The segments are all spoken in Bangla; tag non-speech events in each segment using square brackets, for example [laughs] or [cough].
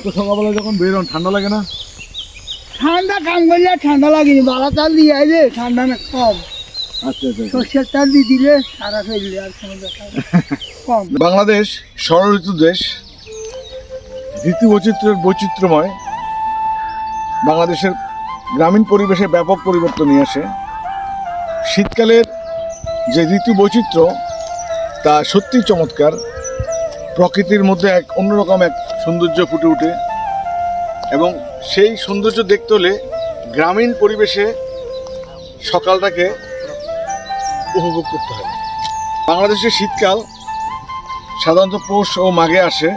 এত সকালবেলা যখন বেরোন ঠান্ডা লাগে না? ঠান্ডা কাম করলে ঠান্ডা লাগেনি বালা চাল দিয়ে আইলে ঠান্ডা না কম। আচ্ছা আচ্ছা না। কম। [laughs] বাংলাদেশ ষড় ঋতু দেশ ঋতু বৈচিত্র্যের বৈচিত্র্যময় বাংলাদেশের গ্রামীণ পরিবেশে ব্যাপক পরিবর্তন নিয়ে আসে। শীতকালের যে ঋতু বৈচিত্র্য তা সত্যিই চমৎকার। প্রকৃতির মধ্যে এক অন্যরকম এক সৌন্দর্য ফুটে ওঠে এবং সেই সৌন্দর্য দেখতে হলে গ্রামীণ পরিবেশে সকালটাকে উপভোগ করতে হয়। বাংলাদেশের শীতকাল সাধারণত পৌষ ও মাঘে আসে।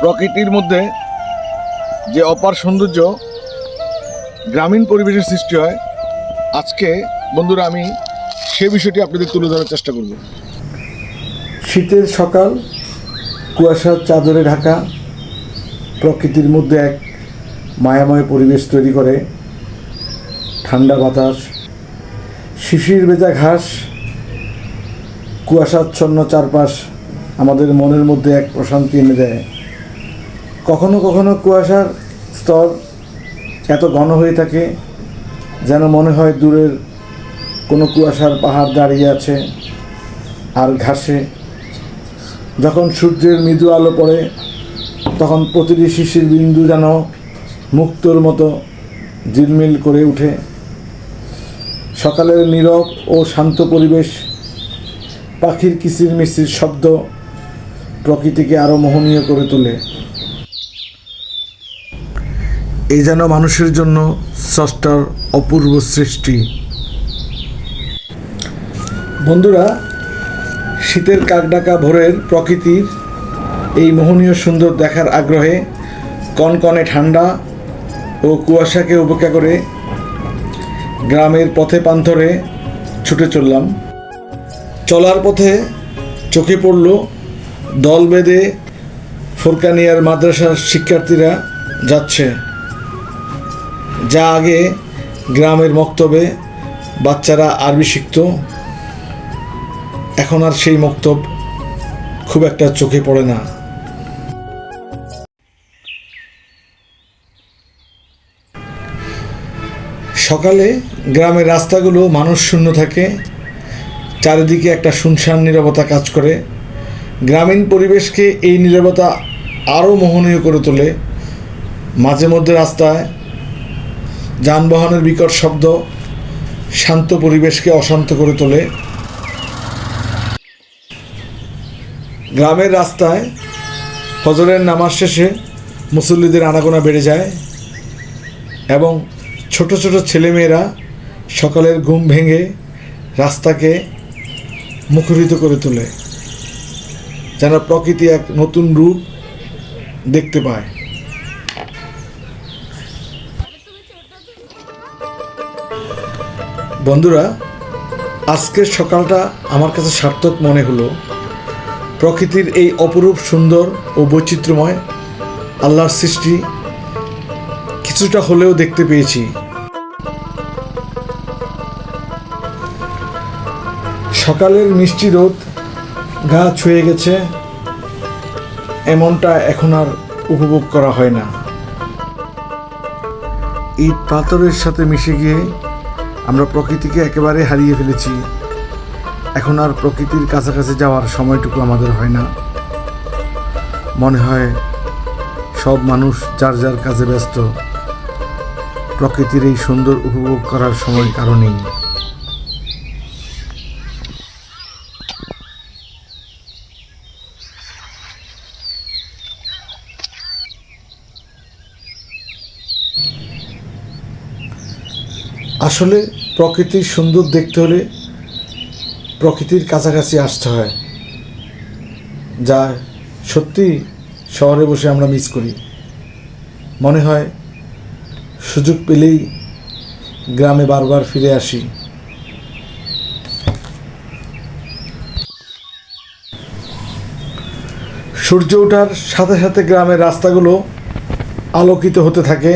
প্রকৃতির মধ্যে যে অপার সৌন্দর্য গ্রামীণ পরিবেশের সৃষ্টি হয়, আজকে বন্ধুরা আমি সে বিষয়টি আপনাদের তুলে ধরার চেষ্টা করব। শীতের সকাল কুয়াশার চাদরে ঢাকা, প্রকৃতির মধ্যে এক মায়াময় পরিবেশ তৈরি করে। ঠান্ডা বাতাস, শিশির ভেজা ঘাস, কুয়াশাচ্ছন্ন চারপাশ আমাদের মনের মধ্যে এক প্রশান্তি এনে দেয়। কখনো কখনো কুয়াশার স্তর এত ঘন হয়ে থাকে যেন মনে হয় দূরের কোনো কুয়াশার পাহাড় দাঁড়িয়ে আছে আর ঘাসে যখন সূর্যের মৃদু আলো পড়ে, তখন প্রতিটি শিশির বিন্দু যেন মুক্তোর মতো ঝিলমিল করে ওঠে সকালের নীরব ও শান্ত পরিবেশ, পাখির কিচির মিচির শব্দ প্রকৃতিকে আরও মোহনীয় করে তোলে। এই যেন মানুষের জন্য স্রষ্টার অপূর্ব সৃষ্টি। বন্ধুরা শীতের কাকডাকা ভোরের প্রকৃতির এই মোহনীয় সুন্দর দেখার আগ্রহে কনকনে ঠান্ডা ও কুয়াশাকে উপেক্ষা করে গ্রামের পথে পান্থরে ছুটে চললাম। চলার পথে চোখে পড়ল দল বেঁধে ফোরকানিয়ার মাদ্রাসার শিক্ষার্থীরা যাচ্ছে। যা আগে গ্রামের মক্তবে বাচ্চারা আরবি শিখত। এখন আর সেই মক্তব খুব একটা চোখে পড়ে না। সকালে গ্রামের রাস্তাগুলো মানুষ শূন্য থাকে, চারিদিকে একটা শুনশান নীরবতা কাজ করে। গ্রামীণ পরিবেশকে এই নীরবতা আরও মোহনীয় করে তোলে। মাঝে মধ্যে রাস্তায় যানবাহনের বিকট শব্দ শান্ত পরিবেশকে অশান্ত করে তোলে। গ্রামের রাস্তায় ফজরের নামাজ শেষে মুসল্লিদের আনাগোনা বেড়ে যায় এবং ছোট ছোট ছেলেমেয়েরা সকালের ঘুম ভেঙে রাস্তাকে মুখরিত করে তোলে, যেন প্রকৃতি এক নতুন রূপ দেখতে পায়। বন্ধুরা, আজকের সকালটা আমার কাছে সার্থক মনে হলো। প্রকৃতির এই অপরূপ সুন্দর ও বৈচিত্র্যময় আল্লাহর সৃষ্টি কিছুটা হলেও দেখতে পেয়েছি। সকালের মিষ্টি রোদ গা ছুঁয়ে গেছে, এমনটা এখন আর উপভোগ করা হয় না। ইট পাথরের সাথে মিশে গিয়ে আমরা প্রকৃতিকে একেবারে হারিয়ে ফেলেছি। এখন আর প্রকৃতির কাছাকাছি যাওয়ার সময়টুকু আমাদের হয় না। মনে হয় সব মানুষ যার যার কাজে ব্যস্ত, প্রকৃতির এই সুন্দর উপভোগ করার সময় কারণেই। আসলে প্রকৃতির সুন্দর দেখতে হলে প্রকৃতির কাছাকাছি আসতে হয়, যা সত্যি শহরে বসে আমরা মিস করি। মনে হয় সুযোগ পেলেই গ্রামে বারবার ফিরে আসি। সূর্য ওঠার সাথে সাথে গ্রামের রাস্তাগুলো আলোকিত হতে থাকে,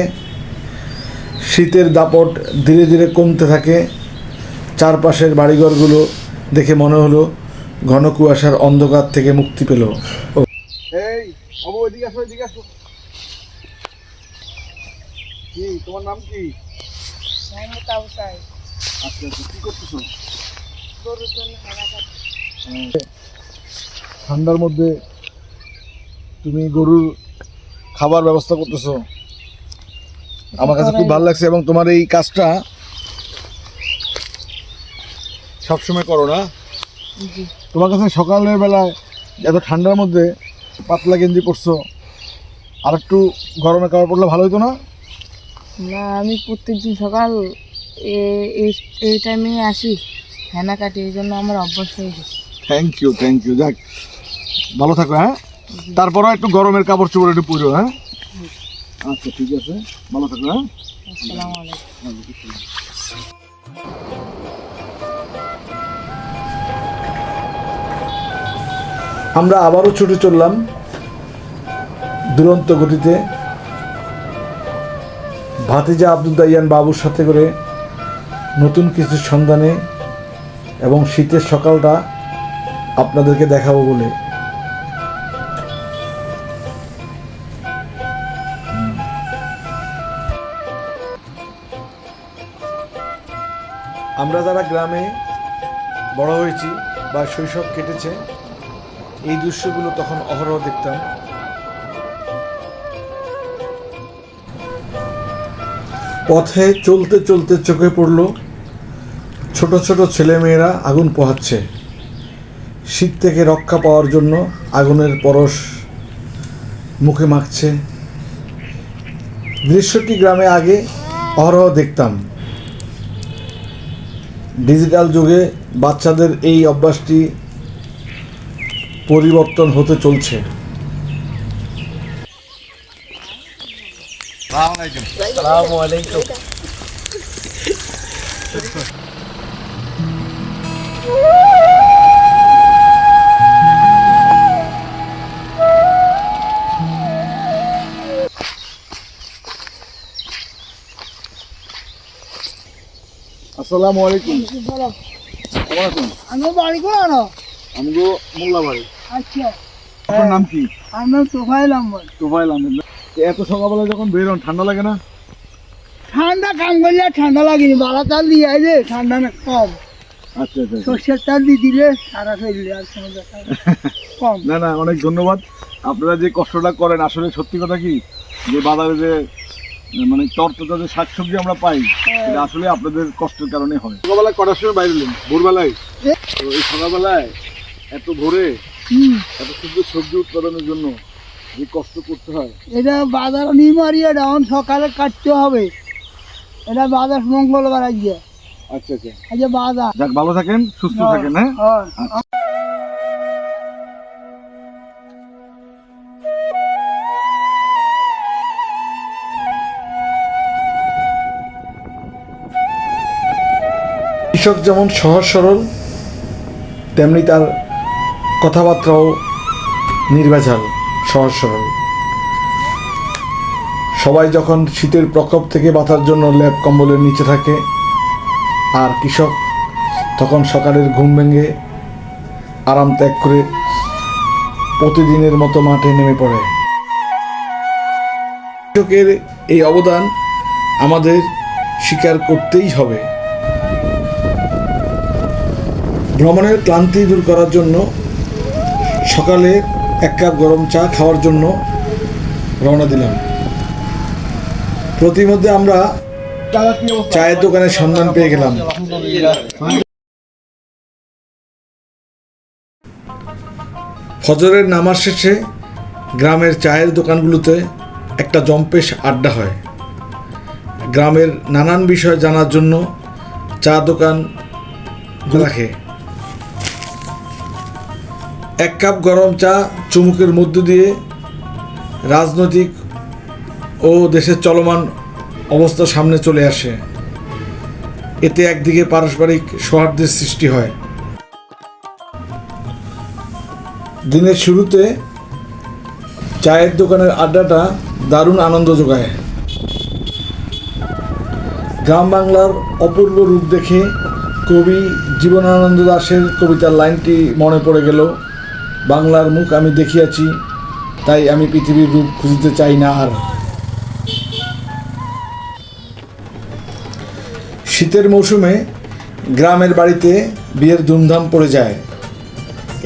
শীতের দাপট ধীরে ধীরে কমতে থাকে, চারপাশের বাড়িঘরগুলো দেখে মনে হলো ঘন কুয়াশার অন্ধকার থেকে মুক্তি পেল। এই বাবু এদিকে আসো এদিকে আসো। কি তোমার নাম কি? আচ্ছা আচ্ছা কি করতেছো? ঠান্ডার মধ্যে তুমি গরুর খাবার ব্যবস্থা করতেছো। আমার কাছে খুব ভালো লাগছে এবং তোমার এই কাজটা সবসময় করো না। তোমার কাছে সকালের বেলায় এত ঠান্ডার মধ্যে পাতলা গেঞ্জি পরছো আর একটু গরমে কাপড় পরলে ভালো হতো না? না আমি প্রত্যেকদিন সকাল এই- এই টাইমে আসি হেনা কাটি এই জন্য আমার অভ্যাস হয়ে গেছে। থ্যাংক ইউ থ্যাংক ইউ যাক ভালো থাকো হ্যাঁ? তারপরও একটু গরমের কাপড় চোপড় একটু পুরো হ্যাঁ? আচ্ছা ঠিক আছে। ভালো থাকো হ্যাঁ? আসসালামু আলাইকুম। আমরা আবারও ছুটে চললাম দুরন্ত গতিতে। ভাতিজা আব্দুল দাইয়ান বাবুর সাথে করে নতুন কিছু সন্ধানে এবং শীতের সকালটা আপনাদেরকে দেখাবো বলে। আমরা যারা গ্রামে বড় হয়েছি বা শৈশব কেটেছে এই দৃশ্যগুলো তখন অহরহ দেখতাম। পথে চলতে চলতে চোখে পড়ল, ছোট ছোট ছেলেমেয়েরা আগুন পোহাচ্ছে। শীত থেকে রক্ষা পাওয়ার জন্য আগুনের পরশ মুখে মাখছে। দৃশ্যটি গ্রামে আগে অহরহ দেখতাম। ডিজিটাল যুগে বাচ্চাদের এই অভ্যাসটি পরিবর্তন হতে চলছে। আসসালামু আলাইকুম। বলো। কেমন আছেন? আমি বাড়ি করো আমি মোল্লা বাড়ি আচ্ছা। আপনার নাম কি? আমি তোফাইল আহমদ। তোফাইল আহমেদ। এত সকালবেলা যখন বের হন ঠান্ডা লাগে না? ঠান্ডা কাম করলে ঠান্ডা লাগেনি। বালা চাল দিয়ে আইলে ঠান্ডা না কম। আচ্ছা আচ্ছা আচ্ছা। সর্ষের চাল দিয়ে দিলে সারা শরীরে আর কোনো ব্যাপার না। কম। না না অনেক ধন্যবাদ। আপনারা যে কষ্টটা করেন আসলে সত্যি কথা কি? যে বাজারে যে মানে তরতাজা যে শাকসবজি আমরা পাই এটা আসলে আপনাদের কষ্টের কারণে হয়। সকালবেলায় কটার সময় বাইরে ভোরবেলায়? তো এই সকালবেলায় এত ভোরে এত সুন্দর সবজি উৎপাদনের জন্য যে কষ্ট করতে হয়। এটা বাজার নিয়ে মারিয়ে ডাউন সকালে কাটতে হবে। এটা বাজার মঙ্গলবার আজকে। আচ্ছা আচ্ছা। আজকে বাজার। যাক ভালো থাকেন সুস্থ থাকেন হ্যাঁ? হ্যাঁ। কৃষক যেমন সহজ সরল তেমনি তার কথাবার্তাও নির্ভেজাল সহজ সরল সবাই যখন শীতের প্রকোপ থেকে বাঁচার জন্য ল্যাব কম্বলের নিচে থাকে, আর কৃষক তখন সকালের ঘুম ভেঙে আরাম ত্যাগ করে প্রতিদিনের মতো মাঠে নেমে পড়ে। কৃষকের এই অবদান আমাদের স্বীকার করতেই হবে। ভ্রমণের ক্লান্তি দূর করার জন্য সকালে এক কাপ গরম চা খাওয়ার জন্য রওনা দিলাম। প্রতিমধ্যে আমরা চায়ের দোকানের সন্ধান পেয়ে গেলাম। ফজরের নামার শেষে গ্রামের চায়ের দোকানগুলোতে একটা জম্পেশ আড্ডা হয়। গ্রামের নানান বিষয় জানার জন্য চা দোকান রাখে। এক কাপ গরম চা চুমুকের মধ্য দিয়ে রাজনৈতিক ও দেশের চলমান অবস্থা সামনে চলে আসে। এতে একদিকে পারস্পরিক সৌহার্দ্যের সৃষ্টি হয়। দিনের শুরুতে চায়ের দোকানের আড্ডাটা দারুণ আনন্দ যোগায়। গ্রাম বাংলার অপূর্ব রূপ দেখে কবি জীবনানন্দ দাশের কবিতার লাইনটি মনে পড়ে গেল। বাংলার মুখ আমি দেখিয়াছি, তাই আমি পৃথিবীর রূপ খুঁজতে চাই না আর। শীতের মৌসুমে গ্রামের বাড়িতে বিয়ের ধুমধাম পড়ে যায়।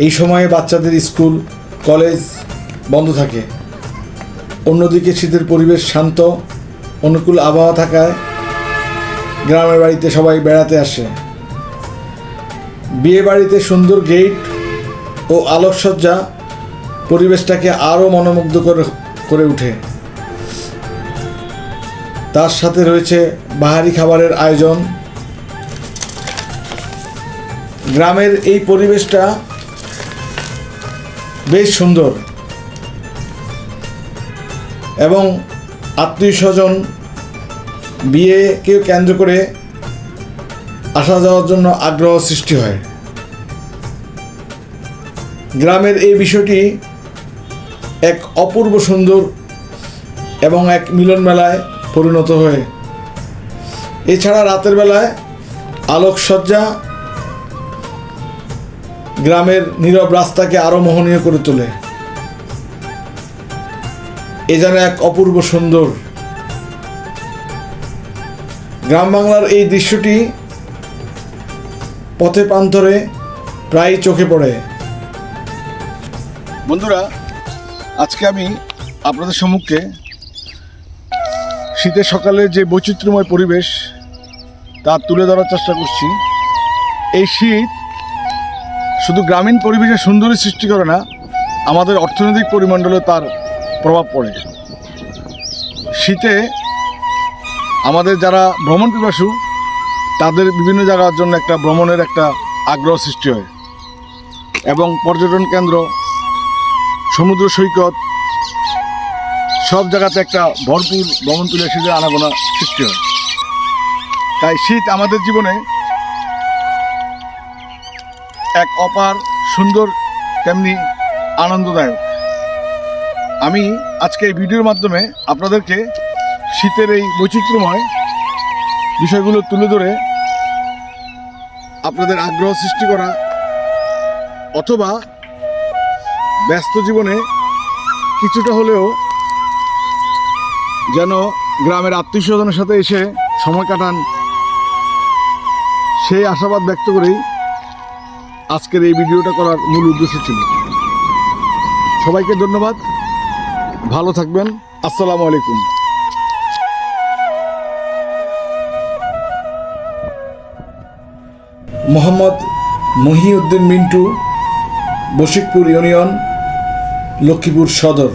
এই সময়ে বাচ্চাদের স্কুল, কলেজ বন্ধ থাকে। অন্যদিকে শীতের পরিবেশ শান্ত, অনুকূল আবহাওয়া থাকায় গ্রামের বাড়িতে সবাই বেড়াতে আসে। বিয়ে বাড়িতে সুন্দর গেট ও আলোকসজ্জা পরিবেশটাকে আরও মনোমুগ্ধ করে করে ওঠে। তার সাথে রয়েছে বাহারি খাবারের আয়োজন। গ্রামের এই পরিবেশটা বেশ সুন্দর এবং আত্মীয় স্বজন বিয়েকে কেন্দ্র করে আসা যাওয়ার জন্য আগ্রহ সৃষ্টি হয়। গ্রামের এই বিষয়টি এক অপূর্ব সুন্দর এবং এক মিলন মেলায় পরিণত হয়ে, এছাড়া রাতের বেলায় আলোকসজ্জা গ্রামের নীরব রাস্তাকে আরও মোহনীয় করে তোলে। এ যেন এক অপূর্ব সুন্দর। গ্রাম বাংলার এই দৃশ্যটি পথে প্রান্তরে প্রায় চোখে পড়ে। বন্ধুরা, আজকে আমি আপনাদের সম্মুখে শীতের সকালে যে বৈচিত্র্যময় পরিবেশ তা তুলে ধরার চেষ্টা করছি। এই শীত শুধু গ্রামীণ পরিবেশে সুন্দরী সৃষ্টি করে না, আমাদের অর্থনৈতিক পরিমণ্ডলে তার প্রভাব পড়ে। শীতে আমাদের যারা ভ্রমণ পিপাসু, তাদের বিভিন্ন জায়গার জন্য একটা ভ্রমণের একটা আগ্রহ সৃষ্টি হয়। এবং পর্যটন কেন্দ্র সমুদ্র সৈকত, সব জায়গাতে একটা ভরপুর ভ্রমণ তুলে বিলাসীদের আনাগোনা সৃষ্টি হয়। তাই শীত আমাদের জীবনে এক অপার সুন্দর তেমনি আনন্দদায়ক। আমি আজকে এই ভিডিওর মাধ্যমে আপনাদেরকে শীতের এই বৈচিত্র্যময় বিষয়গুলো তুলে ধরে আপনাদের আগ্রহ সৃষ্টি করা অথবা ব্যস্ত জীবনে কিছুটা হলেও যেন গ্রামের আত্মীয় স্বজনের সাথে এসে সময় কাটান, সেই আশাবাদ ব্যক্ত করেই আজকের এই ভিডিওটা করার মূল উদ্দেশ্য ছিল। সবাইকে ধন্যবাদ। ভালো থাকবেন। আসসালামু আলাইকুম। মোহাম্মদ মহিউদ্দিন মিন্টু, বশিকপুর ইউনিয়ন লক্ষ্মীপুর সদর।